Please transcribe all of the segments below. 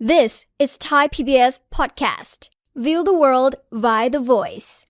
This is Thai PBS Podcast. View the world via the voice.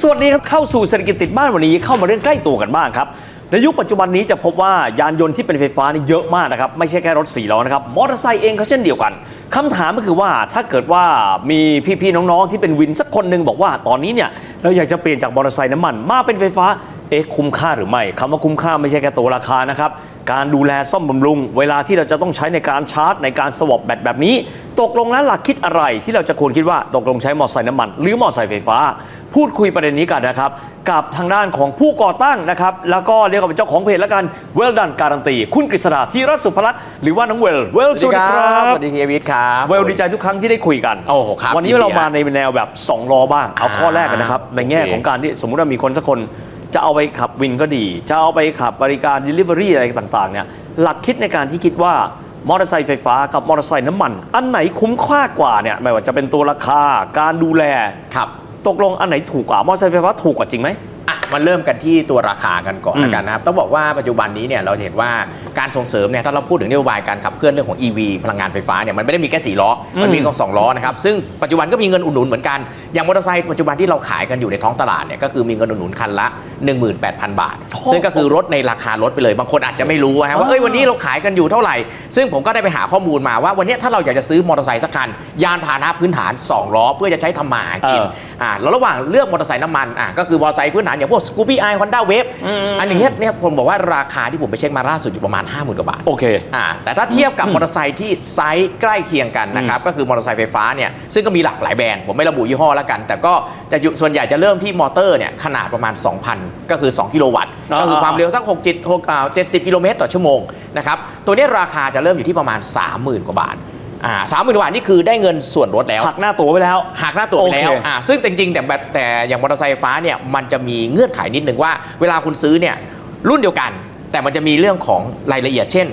สวัสดีครับเข้าสู่เศรษฐกิจติดบ้านวันนี้เข้ามาเรื่องใกล้ตัวกันบ้างครับ ในยุคปัจจุบันนี้จะพบว่ายานยนต์ที่เป็นไฟฟ้านี่เยอะมากนะครับไม่ใช่แค่รถสี่ล้อนะครับมอเตอร์ไซค์เองก็เช่นเดียวกันคำถามก็คือว่าถ้าเกิดว่ามีพี่ๆน้องๆ ที่เป็นวินสักคนหนึ่งบอกว่าตอนนี้เนี่ยเราอยากจะเปลี่ยนจากมอเตอร์ไซค์น้ำมันมาเป็นไฟฟ้าเอ๊ะคุ้มค่าหรือไม่คำว่าคุ้มค่าไม่ใช่แค่ตัวราคานะครับการดูแลซ่อมบำรุง เวลาที่เราจะต้องใช้ในการชาร์จ ในการสวอปแบตแบบนี้ ตกลงแล้วหลักคิดอะไรที่เราจะควรคิดว่าตกลงใช้มอเตอร์ไซค์น้ำมัน หรือมอเตอร์ไซค์ไฟฟ้า พูดคุยประเด็นนี้กันนะครับ กับทางด้านของผู้ก่อตั้งนะครับ แล้วก็เรียกว่าเป็นเจ้าของเพจแล้วกันเวลดันการันตี คุณกฤษดาธีรสุภลักษณ์หรือว่าน้องเวลเวลสวัสดีครับสวัสดีเฮียวิทย์ครับเวลดีใจทุกครั้งที่ได้คุยกันโอ้โหครับวันนี้ยินดีเรามาในแนวแบบ2ล้อบ้างเอาอ่าข้อแรกกันนะครับในแง่โอเคของการที่สมมุติว่ามีคนสักคนจะเอาไปขับวินก็ดี จะเอาไปขับบริการ Delivery อะไรต่างๆเนี่ยหลักคิดในการที่คิดว่ามอเตอร์ไซค์ไฟฟ้ากับมอเตอร์ไซค์น้ำมัน อันไหนคุ้มค่ากว่าเนี่ยไม่ว่าจะเป็นตัวราคาการดูแลครับ ตกลงอันไหนถูกกว่ามอเตอร์ไซค์ไฟฟ้าถูกกว่าจริงไหม อะมาเริ่มกันที่ตัวราคากันก่อนอืมละกันนะครับ ต้องบอกว่าปัจจุบันนี้เนี่ยเราเห็นว่าการส่งเสริมเนี่ยถ้าเราพูดถึงนโยบายการขับเคลื่อนเรื่องของ EV พลังงานไฟฟ้าเนี่ยมันไม่ได้มีแค่สี่ล้อ มันมีก็สองล้อนะครับ ซึ่งปัจจุบันก็มีเงินอุดหนุนเหมือนกัน อย่างมอเตอร์ไซค์ปัจจุบันที่เราขายกันอยู่ในท้องตลาดเนี่ยก็คือมีเงินอุดหนุนคันละ 18,000 บาทโอ้ซึ่งก็คือลดในราคารถไปเลย บางคนอาจจะไม่รู้นะว่าเอ้ยวันนี้เราขายกันอยู่เท่าไหร่ ซึ่งผมก็ได้ไปหาข้อมูลมาว่าวันนี้ถ้าเราอยากจะซื้อมอเตอร์ไซค์สักคันยานพาหนะพื้นฐานสองล้อเพื่อจะใช้ทำมาหากิน เออ อ่าแล้วระหว่างเลือกมอเตอร์ไซค์น้ำมันอะก็คือมอเตอร์ไซค์พื้นฐานอย่างพวกสกูปี้ไอฮอนด้าเวฟอันอย่างเงี้ยเนี่ยผมบอกว่าราคาที่ผมไปเช็คมาล่าสุดอยู่ประมาณ 5 0,000กว่าบาทโอเคอ่าแต่ถ้าเทียบกับมอเตอร์ไซค์ที่ไซส์ใกล้เคียงกันนะครับก็คือมอเตอร์ไซค์ไฟฟ้าเนี่ยซึ่งก็มีหลากหลายแบรนด์ผมไม่ระบุยี่ห้อแล้วกัน แต่ก็จะอยู่ส่วนใหญ่จะเริ่มที่มอเตอร์เนี่ยขนาดประมาณ 2,000 ก็คือ 2 กิโลวัตต์อ่าก็คือความเร็วสัก6 7 6อ่า70 กิโลเมตรต่อชั่วโมงนะครับตัวเนี้ยราคาจะเริ่มอยู่ที่ประมาณ 30,000 กว่าบาท อ่าสามหมื่นกว่าบาทนี่คือได้เงินส่วนลดแล้ว หักหน้าตัวไปแล้ว หักหน้าตัวไปแล้วโอเคอ่าซึ่งจริงๆ แต่แบบแต่อย่างมอเตอร์ไซค์ไฟฟ้าเนี่ยมันจะมีเงื่อนไขนิดนึงว่าเวลาคุณซื้อเนี่ยรุ่นเดียวกัน แต่มันจะมีเรื่องของรายละเอียดเช่น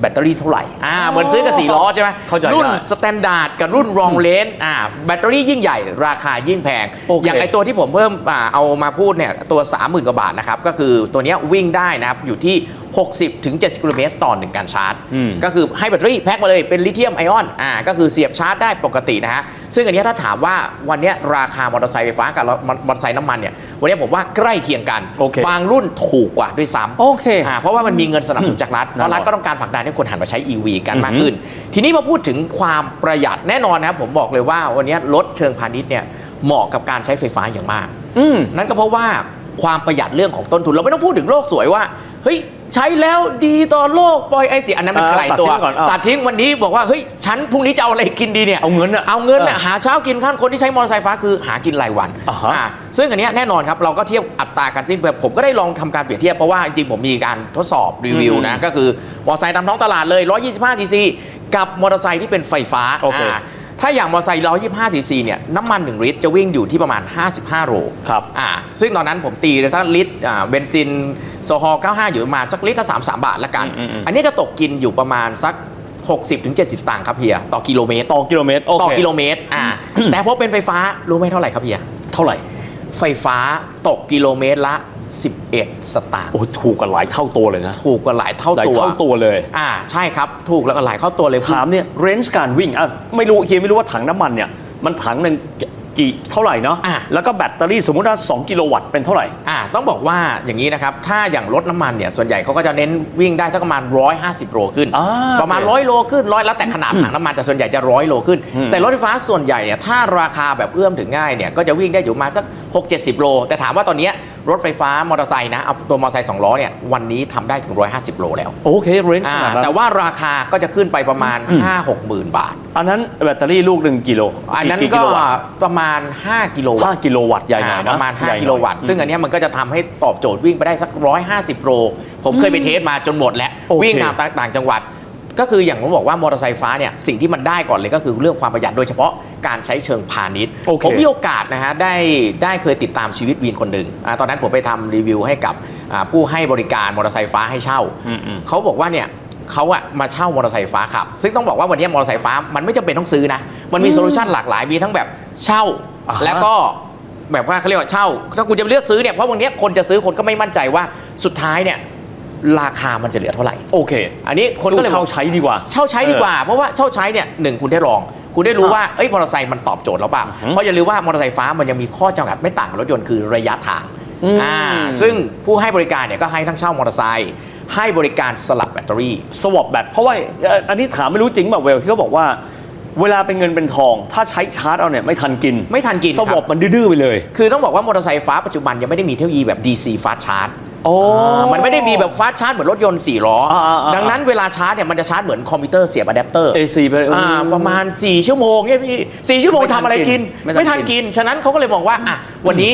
แบตเตอรี่เท่าไหร่อ่าเหมือนซื้อกับสี่ล้อใช่ไหมเข้าใจรุ่นได้สแตนดาร์ดกับรุ่นรองเลนอ่าแบตเตอรี่ยิ่งใหญ่ราคายิ่งแพงโอเค อย่างไอ ตัวที่ผมเพิ่มอ่าเอามาพูดเนี่ยตัว 30,000 กว่าบาทนะครับ ก็คือตัวเนี้ยวิ่งได้นะครับ อยู่ที่ 60ถึง70กิโลเมตรต่อหนึ่งการชาร์จอืมก็คือให้แบตเตอรี่แพ็คมาเลยเป็นลิเธียมไอออนอ่าก็คือเสียบชาร์จได้ปกตินะฮะ ซึ่งอันเนี้ยถ้าถามว่าวันเนี้ยราคามอเตอร์ไซค์ไฟฟ้ากับมอเตอร์ไซค์น้ำมันเนี่ยวันเนี้ยผมว่าใกล้เคียงกันโอเคบางรุ่นถูกกว่าด้วยซ้ำโอเคอ่าเพราะว่ามันมีเงินสนับสนุนจากรัฐเพราะรัฐแน่นอนก็ต้องการผลักดันให้คนหันมาใช้ EV กันมากอือฮึขึ้น ทีนี้มาพูดถึงความประหยัดแน่นอนนะครับผมบอกเลยว่าวันเนี้ยรถเชิงพาณิชย์เนี่ยเหมาะกับการใช้ไฟฟ้าอย่างมากอืมนั่นก็เพราะว่าความประหยัดเรื่องของต้นทุนเราไม่ต้องพูดถึงโลกสวยว่าเฮ้ย ใช้แล้วดีต่อโลกปล่อยไอเสียอันนั้นมันอ่าไกลตัวตัดทิ้งก่อนอ่าตัดทิ้งวันนี้บอกว่าเฮ้ยฉันพรุ่งนี้จะเอาอะไรกินดีเนี่ยเอาเงินอะเอาเงินน่ะเออหาเช้ากินข้ามคนที่ใช้มอเตอร์ไซค์ฟ้าคือหากินรายวันอ่าฮะ อ่าซึ่งอันเนี้ยแน่นอนครับเราก็เทียบอัตราการสิ้นเปลืองผมก็ได้ลองทำการเปรียบเทียบเพราะว่าจริงๆผมมีการทดสอบรีวิวนะก็คือมอเตอร์ไซค์ตามท้องตลาดเลย 125ซีซีกับมอเตอร์ไซค์ที่เป็นไฟฟ้าโอเคา ถ้าอย่างมอเตอร์ไซค์125ซีซีเนี่ยน้ำมัน 1 ลิตรจะวิ่งอยู่ที่ประมาณ 55 โลครับอ่าซึ่งตอนนั้นผมตีเลยถ้าลิตรอ่าเบนซินโซฮอล์95 อยู่ประมาณสักลิตรละ33 บาทละกันอืมอืมอันนี้จะตกกินอยู่ประมาณสัก 60-70 สตางค์ครับเฮียต่อกิโลเมตรต่อกิโลเมตรโอเคต่อกิโลเมตรอ่าแต่พอเป็นไฟฟ้ารู้ไหมเท่าไหร่ครับเฮียเท่าไหร่ ไฟฟ้าตกกิโลเมตรละ 11 สตางค์โอ้ถูกกันหลายเท่าตัวเลยนะ ถูกกว่าหลายเท่าหลายตัวเท่าตัวเลย อ่าใช่ครับ ถูกแล้วก็หลายเข้าตัวเลยถามเนี่ยเรนจ์การวิ่งอะไม่รู้เคียไม่รู้ว่าถังน้ำมันเนี่ยมันถังหนึ่งกี่เท่าไหร่เนาะอะแล้วก็แบตเตอรี่สมมุติว่า 2 กิโลวัตต์เป็นเท่าไหร่อ่าต้องบอกว่าอย่างนี้นะครับ ถ้าอย่างรถน้ำมันเนี่ยส่วนใหญ่เขาก็จะเน้นวิ่งได้สักประมาณ 150 โลขึ้นอ่าประมาณโอเคร้อยโลขึ้นร้อยแล้วแต่ขนาดถังน้ำมันแต่ส่วนใหญ่จะร้อยโลขึ้นอืมแต่รถไฟฟ้าส่วนใหญ่เนี่ยถ้าราคาแบบเอื้อมถึงง่ายเนี่ยก็จะวิ่งได้อยู่ประมาณสัก 6 70 โล แต่ถามว่าตอนเนี้ยรถไฟฟ้ามอเตอร์ไซค์นะเอาตัวมอเตอร์ไซค์2ล้อเนี่ยวันนี้ทำได้ถึง 150 โลแล้วโอเคเรนจ์อ่าขนาดนั้นแต่ว่าราคาก็จะขึ้นไปประมาณอืม5 6หมื่นบาท อันนั้นแบตเตอรี่ลูกหนึ่งกิโลอันนั้นกี่ก็กิโลวัตต์ประมาณ 5 กิโลวัตต์ ห้ากิโลวัตต์ใหญ่หน่อยอ่านะประมาณใหญ่หน่อย5กิโลวัตต์ ซึ่งอันเนี้ยมันก็จะทำให้ตอบโจทย์วิ่งไปได้สัก 150 โล ผมเคยไปเทสมาจนหมดแล้วโอเควิ่งตามต่างจังหวัด ก็คืออย่างผมบอกว่ามอเตอร์ไซค์ฟ้าเนี่ยสิ่งที่มันได้ก่อนเลยก็คือเรื่องความประหยัดโดยเฉพาะการใช้เชิงพาณิชย์ โอเคผมมีโอกาสนะฮะได้ได้เคยติดตามชีวิตวีนคนหนึ่งอ่าตอนนั้นผมไปทำรีวิวให้กับอ่าผู้ให้บริการมอเตอร์ไซค์ฟ้าให้เช่า อืมอืม เขาบอกว่าเนี่ยเขาอะมาเช่ามอเตอร์ไซค์ฟ้าขับ ซึ่งต้องบอกว่าวันนี้มอเตอร์ไซค์ฟ้ามันไม่จำเป็นต้องซื้อนะ มันมีโซลูชันหลากหลายมีทั้งแบบเช่า อ่าฮะ แล้วก็แบบว่าเขาเรียกว่าเช่า ถ้าคุณจะเลือกซื้อเนี่ยเพราะวันเนี้ยคนจะซื้อคนก็ไม่มั่นใจว่าสุดท้ายเนี่ย ราคามันจะเหลือเท่าไหร่ โอเคอันนี้คนก็เลยสู้เช่าใช้ดีกว่า เช่าใช้ดีกว่า เพราะว่าเช่าใช้เนี่ยหนึ่งคุณได้ลอง คุณได้รู้ว่าเอ้ยมอเตอร์ไซค์มันตอบโจทย์แล้วเปล่าอือฮึเพราะอย่าลืมว่ามอเตอร์ไซค์ฟ้ามันยังมีข้อจำกัดไม่ต่างกับรถยนต์คือระยะทางอืม อ่าซึ่งผู้ให้บริการเนี่ยก็ให้ทั้งเช่ามอเตอร์ไซค์ให้บริการสลับแบตเตอรี่ สวอปแบตเพราะว่าเอ่ออันนี้ถามไม่รู้จริงแบบเวลที่เขาบอกว่า เวลาเป็นเงินเป็นทอง ถ้าใช้ชาร์จเอาเนี่ยไม่ทันกินไม่ทันกินสวอปครับมันดื้อๆไปเลย คือต้องบอกว่ามอเตอร์ไซค์ฟ้าปัจจุบันยังไม่ได้มีเทคโนโลยีแบบ DC fast charge โอ้อ่ามันไม่ได้มีแบบฟาสต์ชาร์จเหมือนรถยนต์4ล้ออาอ่าอ่า ดังนั้นเวลาชาร์จเนี่ยมันจะชาร์จเหมือนคอมพิวเตอร์เสียบอะแดปเตอร์ AC ไปเลย อ่าประมาณ 4 ชั่วโมงเนี่ยพี่4ชั่วโมงไม่ทัทำนอะไรกินกินไม่ทันไม่ทันกิน ฉะนั้นเขาก็เลยมองว่าอะวันนี้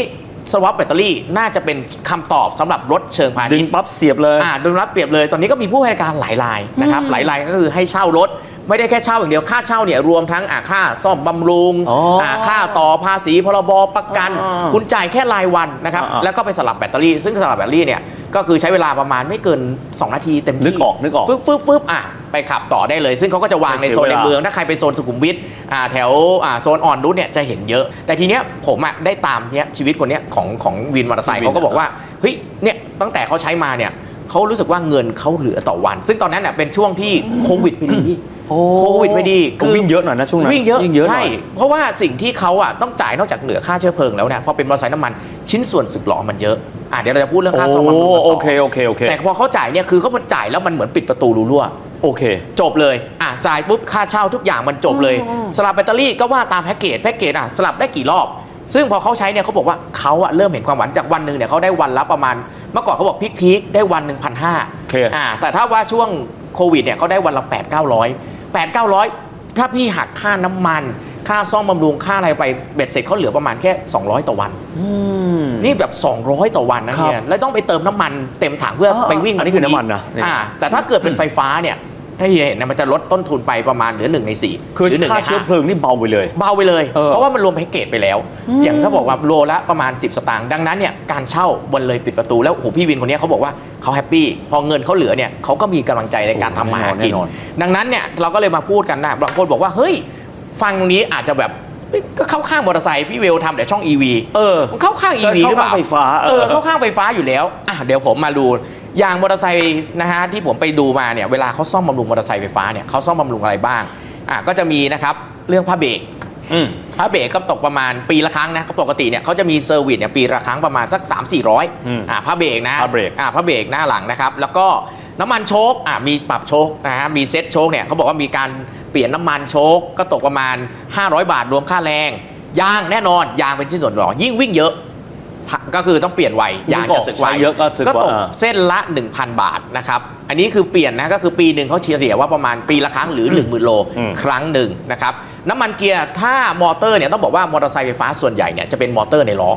สวอปแบตเตอรี่น่าจะเป็นคำตอบสำหรับรถเชิงพาดึณิงชย์ปั๊บเสียบเลย อ่าโดยรับเปรียบเลย ตอนนี้ก็มีผู้ให้บริการหลายรายนะครับ หลายรายก็คือให้เช่ารถ ไม่ได้แค่เช่าอย่างเดียวค่าเช่าเนี่ยรวมทั้งอ่าค่าซ่อมบำรุงอ๋ออ่าค่าต่อภาษีพรบประกันอ่าคุณจ่ายแค่รายวันนะครับอ่า แล้วก็ไปสลับแบตเตอรี่ ซึ่งสลับแบตเตอรี่เนี่ยก็คือใช้เวลาประมาณไม่เกิน 2 นาทีเต็มที่นึกออกนึกออก ฟึบฟึบฟึบอะไปขับต่อได้เลย ซึ่งเขาก็จะวางในโซนในเมือง ถ้าใครไปโซนสุขุมวิทอ่าแถวอ่าโซนอ่อนนุชเนี่ยจะเห็นเยอะ แต่ทีเนี้ยผมอะได้ตามเนี้ยชีวิตคนเนี้ยของของวินมอเตอร์ไซค์วินเขาก็บอกว่า เฮ้ยเนี่ยตั้งแต่เขาใช้มาเนี่ยเขารู้สึกว่าเงินเขาเหลือต่อวัน ซึ่งตอนนั้นเน่ยเป็นช่วงที่โควิดพอดี โอ้โควิดพอดีก็วิ่งเยอะหน่อยนะช่วงนั้นวิ่งเยอะวิ่งเยอะหน่ใช่อยเพราะว่าสิ่งที่เขาอะต้องจ่ายนอกจากเหนือค่าเชื้อเพลิงแล้วเนี่ยพอเป็นมอเตอร์ไซค์น้ำมันชิ้นส่วนสึกหรอมันเยอะอะเดี๋ยวเราจะพูดเรื่องค่าซ่อมบำรุงกันต่อโอเคโอเคโอเคแต่พอเขาจ่ายเนี่ยคือเขามันจ่ายแล้วมันเหมือนปิดประตูรูรั่วโอเค จบเลยอะจ่ายปุ๊บค่าเช่าทุกอย่างมันจบเลยสลับแบตเตอรี่ก็ว่าตามแพ็กเกจแพ็กเกจอะสลับได้กี่รอบซึ่งพอเขาใช้เนี่ยเขาบอกว่าเขาอะเริ่มเห็นความหวังจากวันหนึ่งเนี่ยเขาได้วันละประมาณ เมื่อก่อนเขาบอกพีคๆได้วันหนึ่งพันห้าโอเคอ่าแต่ถ้าว่าช่วงโควิดเนี่ยเขาได้วันละ 8 9 0 0 8 9 0 0ถ้าพี่หักค่าน้ำมัน ค่าซ่อมบำรุงค่าอะไรไปเบ็ดเสร็จเขาเหลือประมาณแค่ 200 ต่อวัน อืม นี่แบบ 200 ต่อวันนะเนี่ยแล้วต้องไปเติมน้ำมันเต็มถังเพื่ออ๋อไปวิ่งอันนี้คือน้ำมันนะเนี่ยอ่าแต่ถ้าเกิดเป็นไฟฟ้าเนี่ย ถ้าเฮียเห็นนะมันจะลดต้นทุนไปประมาณเหลือหนึ่งในสี่คือหรือหนึ่งค่าในเชื้อห้าเพลิงนี่เบาไปเลย เบาไปเลย เออ เพราะว่ามันรวมแพ็กเกจไปแล้ว อย่างเขาบอกว่าโลละประมาณ 10 สตางค์ดังนั้นเนี่ยการเช่าบนเลยปิดประตูแล้วโอ้โหพี่วินคนเนี้ยเขาบอกว่าเขาแฮปปี้พอเงินเขาเหลือเนี่ยเขาก็มีกำลังใจในการทำมาหากิน แน่นอน ดังนั้นเนี่ยเราก็เลยมาพูดกันนะบางคนบอกว่าเฮ้ย ฟังตรงนี้อาจจะแบบเฮ้ยก็เข้าข้างมอเตอร์ไซค์พี่เวลทำแต่ช่อง EV เออ มันเข้าข้าง EV หรือเปล่าเข้าข้างไฟฟ้าเอเอออเข้าข้างไฟฟ้าอยู่แล้วอะเดี๋ยวผมมาดู อย่างมอเตอร์ไซค์นะฮะที่ผมไปดูมาเนี่ยเวลาเขาซ่อมบำรุงมอเตอร์ไซค์ไฟฟ้าเนี่ยเขาซ่อมบำรุงอะไรบ้างอะก็จะมีนะครับเรื่องผ้าเบรกอืมผ้าเบรกก็ตกประมาณปีละครั้งนะก็ปกติเนี่ยเขาจะมีเซอร์วิสเนี่ยปีละครั้งประมาณสัก 3 4 0 0อืมอ่าผ้าเบรกนะผ้าเบรกอ่าผ้าเบรกหน้าหลังนะครับ แล้วก็น้ำมันโชคอ่ามีปรับโชคนะฮะมีเซ็ตโชคเนี่ยเขาบอกว่ามีการเปลี่ยนน้ำมันโชคก็ตกประมาณ 500 บาทรวมค่าแรงยางแน่นอนยางเป็นชิ้นส่วนหรอยิ่งวิ่งเยอะ ก็คือต้องเปลี่ยนไวยางจะสึกไวใช้เยอะก็สึกก็ตกว่าเส้นละ 1,000 บาทนะครับ อันนี้คือเปลี่ยนนะก็คือปีหนึ่งเขาเฉลี่ยว่าประมาณปีละครั้งหรือ 1 0,000 โลอืมครั้งหนึ่งนะครับน้ำมันเกียร์ถ้ามอเตอร์เนี่ยต้องบอกว่ามอเตอร์ไซค์ไฟฟ้าส่วนใหญ่เนี่ยจะเป็นมอเตอร์ในล้อ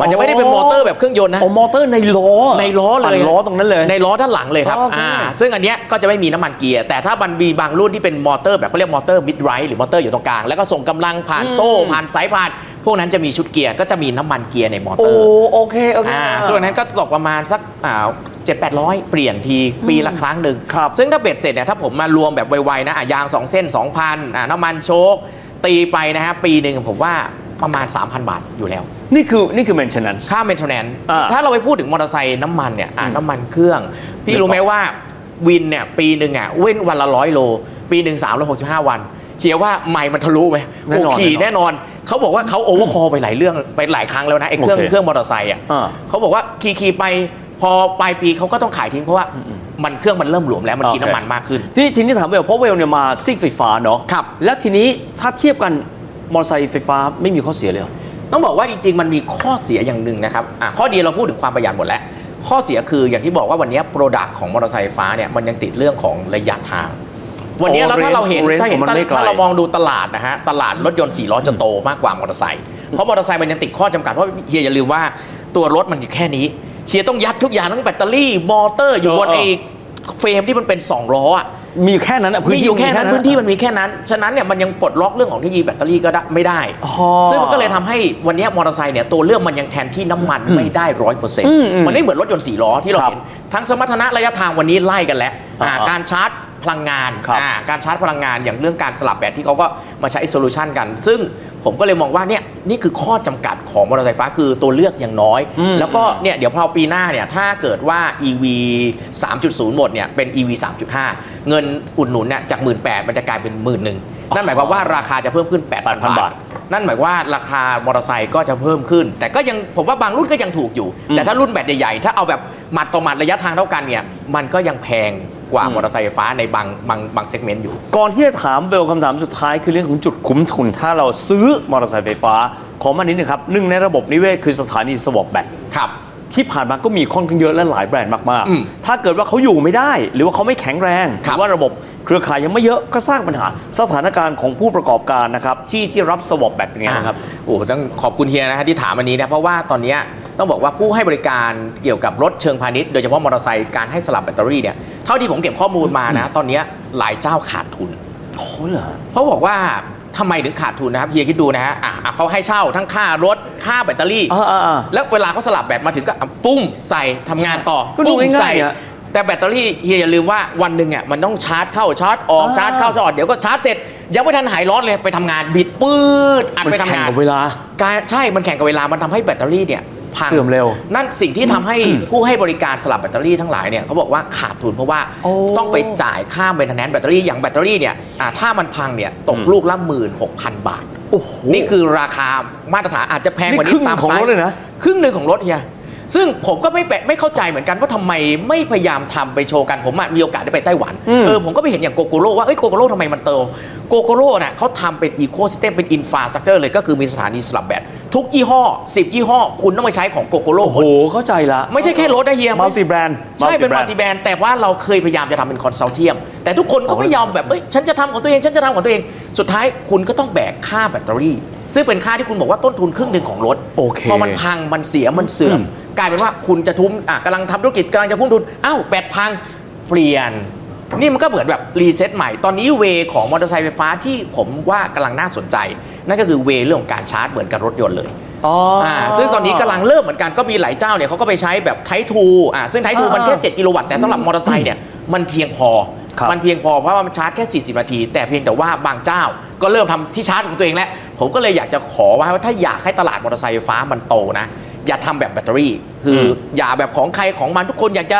มันจะไม่ได้เป็นมอเตอร์แบบเครื่องยนต์นะโอ้มอเตอร์ในล้อ ในล้อเลยปั่นล้อตรงนั้นเลย ในล้อด้านหลังเลยครับโอเคอ่าซึ่งอันเนี้ยก็จะไม่มีน้ำมันเกียร์ แต่ถ้ามันมีบางรุ่นที่เป็นมอเตอร์แบบเขาเรียกมอเตอร์มิดไรหรือมอเตอร์อยู่ตรงกลาง แล้วก็ส่งกำลังผ่านโซ่ผ่านสายผ่าน พวกนั้นจะมีชุดเกียร์ก็จะมีน้ำมันเกียร์ในมอเตโอ้อร์โอเคโอเค อ่าส่วนนั้นก็ตกประมาณสักอ่าเจ็ดแปดร้อยเปลี่ยนทีปีละครั้งหนึ่งครับซึ่งถ้าเบ็ดเสร็จเนี่ยถ้าผมมารวมแบบไวๆนะอะยาง 2 เส้น 2,000อะน้ำมันโชค ตีไปนะฮะปีหนึ่งผมว่าประมาณ 3,000 บาทอยู่แล้ว นี่คือนี่คือ maintenance ค่า maintenance อ่าถ้าเราไปพูดถึงมอเตอร์ไซค์น้ำมันเนี่ยอะอืมน้ำมันเครื่อง พี่รู้ไหมว่าวินเนี่ยปีหนึ่งอะเว้นวันละร้อยโล ปีหนึ่งสามร้อยหกสิบห้าวันเชียร์ว่าไม่มันทะลุไหมแน่นอนโอ้ขี่แน่แน่นนออนน เขาบอกว่าเขาโอเวอร์คอลไปหลายเรื่องไปหลายครั้งแล้วนะไอ้เครื่องโอเคเครื่องมอเตอร์ไซค์อะอ่าเขาบอกว่าขี่ขี่ไปพอปลายปีเขาก็ต้องขายทิ้งเพราะว่ามันเครื่องมันเริ่มหลวมแล้วมันกินโอเค น้ำมันมากขึ้น ที่ทีนี้ถามเวลเพราะเวลเนี่ยมาซิ่งไฟฟ้าเนาะครับ แล้วทีนี้ถ้าเทียบกันมอเตอร์ไซค์ไฟฟ้าไม่มีข้อเสียเลยเหรอ ต้องบอกว่าจริงๆ มันมีข้อเสียอย่างหนึ่งนะครับอะข้อดีเราพูดถึงความประหยัดหมดแล้ว ข้อเสียคืออย่างที่บอกว่าวันนี้โปรดักต์ของมอเตอร์ไซค์ไฟฟ้าเนี่ยมันยังติดเรื่องของระยะทาง วันนี้โอ้แล้วถ้าเราเห็น range ถ้าเห็นของมันไม่ไกลถ้าเรามองดูตลาดนะฮะตลาดรถยนต์4ล้อจะโตมากกว่ามอเตอร์ไซค์เพราะมอเตอร์ไซค์มันยังติดข้อจำกัดเพราะเฮียอย่าลืมว่าตัวรถมันอยู่แค่นี้เฮียต้องยัดทุกอย่างทั้งแบตเตอรี่ มอเตอร์อยู่บนเออไอ้เฟรมที่มันเป็นสองล้ออะมีอยู่แค่นั้นอะพื้นมีที่อยู่แค่นั้นมีพื้นที่มันมีแค่นั้น ฉะนั้นเนี่ยมันยังปลดล็อกเรื่องของเทคโนโลยีแบตเตอรี่ก็ได้ไม่ได้อ๋อซึ่งมันก็เลยทำให้วันนี้มอเตอร์ไซค์เนี่ยตัวเลือกมันยังแทนที่น้ำมันไม่ได้ร้อยเปอร์เซ็นต์อืมอืมมันไม่เหมือนรถยนต์สี่ล้อที่เราครับเห็น ทั้งสมรรถนะระยะทางวันนี้ไล่กันแล้วอ่าอ่าการชาร์จ พลังงานครับอ่าการชาร์จพลังงานอย่างเรื่องการสลับแบตที่เขาก็มาใช้โซลูชันกัน ซึ่งผมก็เลยมองว่าเนี่ยนี่คือข้อจำกัดของมอเตอร์ไซค์ไฟฟ้าคือตัวเลือกยังน้อย อืมแล้วก็เนี่ยเดี๋ยวพอปีหน้าเนี่ยถ้าเกิดว่า EV 3.0 หมดเนี่ยเป็น EV 3.5 เงินอุดหนุนเนี่ยจาก 1 8ื่นมันจะกลายเป็นหมื่นหนึ่งนั่นหมายความว่าราคาจะเพิ่มขึ้น 8,000 8,000บาบาท ท นั่นหมายว่าราคามอเตอร์ไซค์ก็จะเพิ่มขึ้น แต่ก็ยังผมว่าบางรุ่นก็ยังถูกอยู่อืมแต่ถ้ารุ่นแบตใหญ่ๆ ถ้าเอาแบบหมัดต่อหมัดระยะทางเท่ากันเนี่ย มันก็ยังแพง กว่าอืมมอเตอร์ไซค์ไฟฟ้าในบางบางบางเซกเมนต์อยู่ ก่อนที่จะถามเบลคำถามสุดท้ายคือเรื่องของจุดคุ้มทุน ถ้าเราซื้อมอเตอร์ไซค์ไฟฟ้า ขอมานิดนึงครับหนึ่งในระบบนิเวศคือสถานีสวอปแบตครับที่ผ่านมาก็มีค่อนข้างเยอะและหลายแบรนด์มากอืมๆถ้าเกิดว่าเขาอยู่ไม่ได้ หรือว่าเขาไม่แข็งแรงหครัรืบอว่าระบบเครือข่ายยังไม่เยอะก็สร้างปัญหา สถานการณ์ของผู้ประกอบการนะครับที่ที่รับสวอปแบตเป็นไงนะครับ โอ้ต้องขอบคุณเฮียนะฮะที่ถามอันนี้นะเพราะว่าตอนเนี้ย ต้องบอกว่าผู้ให้บริการเกี่ยวกับรถเชิงพาณิชย์โดยเฉพาะมอเตอร์ไซค์การให้สลับแบตเตอรี่เนี่ยเท่าที่ผมเก็บข้อมูลมานะ ตอนเนี้ยหลายเจ้าขาดทุนโอ้เหรอเพราะบอกว่าทำไมถึงขาดทุนนะครับเฮียคิดดูนะฮะอะอะเขาให้เช่าทั้งค่ารถค่าแบตเตอรี่อ่าอ่าอ่าแล้วเวลาเขาสลับแบตมาถึงก็อะปุ้มใส่ทำงานต่อก็ดูปุ้มง่ายๆใส่อะแต่แบตเตอรี่เฮียอย่าลืมว่าวันหนึ่งอะมันต้องชาร์จเข้าชาร์จออกอ่าชาร์จเข้าชาร์จออกเดี๋ยวก็ชาร์จเสร็จยังไม่ทันหายร้อนเลยไปทำงานบิดปืดอัดมันไปทำแข่งงานกับเวลาการใช่มันแข่งกับเวลามันทำให้แบตเตอรี่เนี่ย พังเสื่อมเร็ว นั่นสิ่งที่ทำให้ผู้ให้บริการสลับแบตเตอรี่ทั้งหลายเนี่ยเขาบอกว่าขาดทุนเพราะว่าโอ้ต้องไปจ่ายค่าเบนแนนแบตเตอรี่อย่างแบตเตอรี่เนี่ยอ่าถ้ามันพังเนี่ยตกอืมลูกละหมื่นหกพันบาทโอ้โหนี่คือราคามาตรฐานอาจจะแพงกว่านี่ครึ่นี้งตามของไซรถส์เลยนะครึ่งหนึ่งของรถเฮียซึ่งผมก็ไม่แปลไม่เข้าใจเหมือนกันว่าทำไมไม่พยายามทำไปโชว์กันผมอะมีโอกาสได้ไปไต้หวันอืมเออผมก็ไปเห็นอย่างโกโกโร่ว่าเอ้ยโกโกโร่ทำไมมันโตโกโกโร่น่ะเขาทำเป็นอีโค y ิสเต็มเป็นอินฟราสตรักเจอร์เลยก็คือมีสถานีสลับแบต ทุกยี่ห้อ 10 ยี่ห้อ คุณต้องไปใช้ของโกโกโร่โอ้โห เข้าใจละ ไม่ใช่แค่รถนะเฮียมัลติแบรนด์ใช่เป็นมัลติแบรนด์แต่ว่าเราเคยพยายามจะทำเป็นคอนซัลเทียม แต่ทุกคนก็ไม่ยอมแบบเอ้ยฉันจะทำของตัวเอง ฉันจะทำของตัวเอง สุดท้ายคุณก็ต้องแบกค่าแบตเตอรี่ ซึ่งเป็นค่าที่คุณบอกว่าต้นทุนครึ่งหนึ่งของรถโอเคพอมันพังมันเสียมันเสื่อม กลายเป็นว่าคุณจะทุ้มอะกำลังทำธุรกิจกำลังจะพุ่งทุนอ้าวแบตพังเปลี่ยนนี่มันก็เหมือนแบบรีเซ็ตใหม่ ตอนนี้เวของมอเตอร์ไซค์ไฟฟ้าที่ผมว่ากำลังน่าสนใจ นั่นก็คือเวเรื่องของการชาร์จเหมือนกับรถยนต์เลยอ๋อออ่าซึ่งตอนนี้กำลังเริ่มเหมือนกันก็มีหลายเจ้าเนี่ยเขาก็ไปใช้แบบไททูอ่าซึ่งไททูอ่ามัมันแค่ 7 กิโลวัตต์แต่สำหรับมอเตอร์ไซค์เนี่ยมันเพียงพอ ครับมันเพียงพอเพราะว่ามันชาร์จแค่ 40 นาที แต่เพียงแต่ว่าบางเจ้าก็เริ่มทำที่ชาร์จของตัวเองแล้ว ผมก็เลยอยากจะขอว่าถ้าอยากให้ตลาดมอเตอร์ไซค์ไฟฟ้ามันโตนะ อย่าทำแบบแบตเตอรี่ คือออย่าแบบของใครของมันทุกคนอยากจะ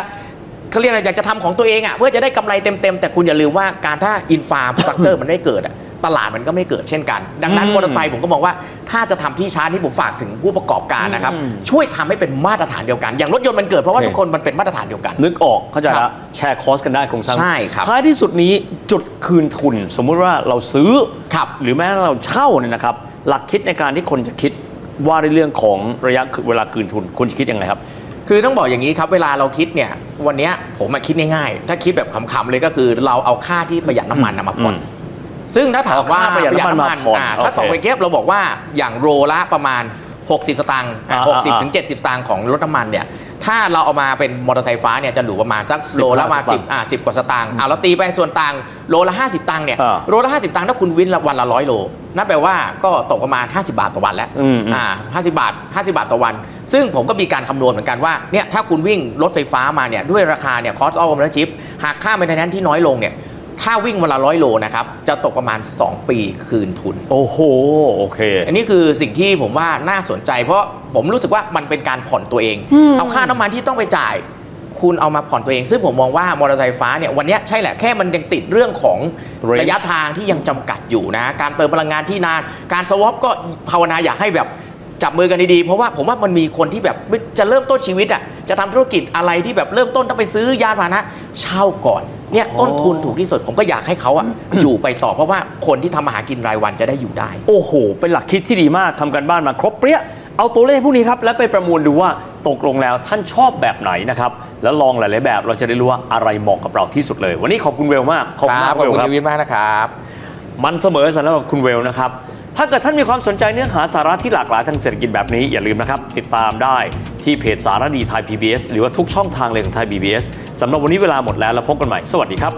เขาเรียกอะไรอยากจะทำของตัวเองอะเพื่อจะได้กำไรเต็มๆแต่คุณอย่าลืมว่าการถ้าอินฟาสตรักเจอร์มันไม่เกิดอะ ตลาดมันก็ไม่เกิดเช่นกัน ดังนั้นอืมมอเตอร์ไซค์ผมก็มองว่าถ้าจะทำที่ชาร์จที่ผมฝากถึงผู้ประกอบการนะครับอืมช่วยทำให้เป็นมาตรฐานเดียวกัน อย่างรถยนต์มันเกิดเพราะว่าโอเคทุกคนมันเป็นมาตรฐานเดียวกัน นึกออกเข้าใจครัแล้วบแชร์คอสกันได้โครงสร้างใช่ครับท้ายที่สุดนี้จุดคืนทุน สมมุติว่าเราซื้อครับหรือแม้เราเช่าเนี่ยนะครับหลักคิดในการที่คนจะคิดว่าในเรื่องของระยะเวลาคืนทุนคุณจะคิดยังไงครับ คือต้องบอกอย่างนี้ครับ เวลาเราคิดเนี่ย วันเนี้ยผมมาคิดง่ายๆ ถ้าคิดแบบขำๆเลยก็คือเราเอาค่าที่ประหยัดน้ำมันนะมาผ่อนอืม ซึ่งถ้าถามว่าเอาค่าประหยัดน้ำมันมาผ่อนอ่าโอเคถ้าต่อไปเก็บเราบอกว่าอย่างโรละประมาณ 60 สตางค์อะอ่า60ถึง70 สตางค์ของรถน้ำมันเนี่ยถ้าเราเอามาเป็นมอเตอร์ไซค์ฟ้าเนี่ยจะหรูประมาณสัก10โลละประมาณ50 10อ่า10กว่าสตางค์อ่าเราตีไปส่วนต่างโลละ50ตังค์เนี่ยอ่าโลละ50ตังค์ถ้าคุณวินละวันละร้อยโลนั่นแปลว่าก็ตกประมาณ 50 บาทต่อวันแล้วอืมอืมอ่า50บาท 50 บาทต่อวัน ซึ่งผมก็มีการคำนวณเหมือนกันว่าเนี่ยถ้าคุณวิ่งรถไฟฟ้ามาเนี่ยด้วยราคาเนี่ย cost of ownership หากค่า maintenance ที่น้อยลงเนี่ย ถ้าวิ่งวันละร้อยโลนะครับจะตกประมาณ 2 ปีคืนทุน โอ้โห โอเค อันนี้คือสิ่งที่ผมว่าน่าสนใจ เพราะผมรู้สึกว่ามันเป็นการผ่อนตัวเองอืมเอาค่าน้ำมันที่ต้องไปจ่าย คุณเอามาผ่อนตัวเอง ซึ่งผมมองว่ามอเตอร์ไซค์ฟ้าเนี่ยวันเนี้ยใช่แหละแค่มันยังติดเรื่องของ Range ระยะทางที่ยังจำกัดอยู่นะ การเติมพลังงานที่นาน การสวอปก็ภาวนาอยากให้แบบ จับมือกันดีๆ เพราะว่าผมว่ามันมีคนที่แบบจะเริ่มต้นชีวิตอะจะทำธุรกิจอะไรที่แบบเริ่มต้นต้องไปซื้อยานพาหนะเช่าก่อนเนี่ยอ๋อต้นทุนถูกที่สุดผมก็อยากให้เขาอะอยู่ไปต่อเพราะว่าคนที่ทำมาหากินรายวันจะได้อยู่ได้ โอ้โห เป็นหลักคิดที่ดีมากทำกันบ้านมาครบเปรี้ยเอาตัวเลขพวกนี้ครับ แล้วไปประมวลดูว่าตกลงแล้วท่านชอบแบบไหนนะครับ แล้วลองหลาย ๆ แบบเราจะได้รู้ว่าอะไรเหมาะกับเราที่สุดเลย วันนี้ขอบคุณเวลมาก ขอบคุณมากขอบเวลคุณครับชีวิตมากนะครับ มันเสมอสำหรับคุณเวลนะครับ ถ้าเกิดท่านมีความสนใจเนื้อหาสาระที่หลากหลายทางเศรษฐกิจแบบนี้อย่าลืมนะครับ ติดตามได้ที่เพจสารดีไทย PBS หรือว่าทุกช่องทางเลยของไทย PBS สำหรับวันนี้เวลาหมดแล้วแล้วพบกันใหม่ สวัสดีครับ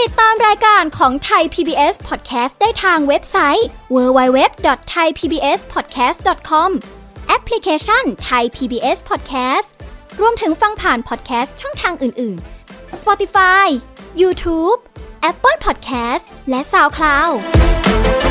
ติดตามรายการของไทย PBS Podcast ได้ทางเว็บไซต์ www.thaipbspodcast.com แอปพลิเคชันไทย PBS Podcast รวมถึงฟังผ่านพอดแคสต์ช่องทางอื่น ๆ Spotify YouTube Apple Podcast และ SoundCloud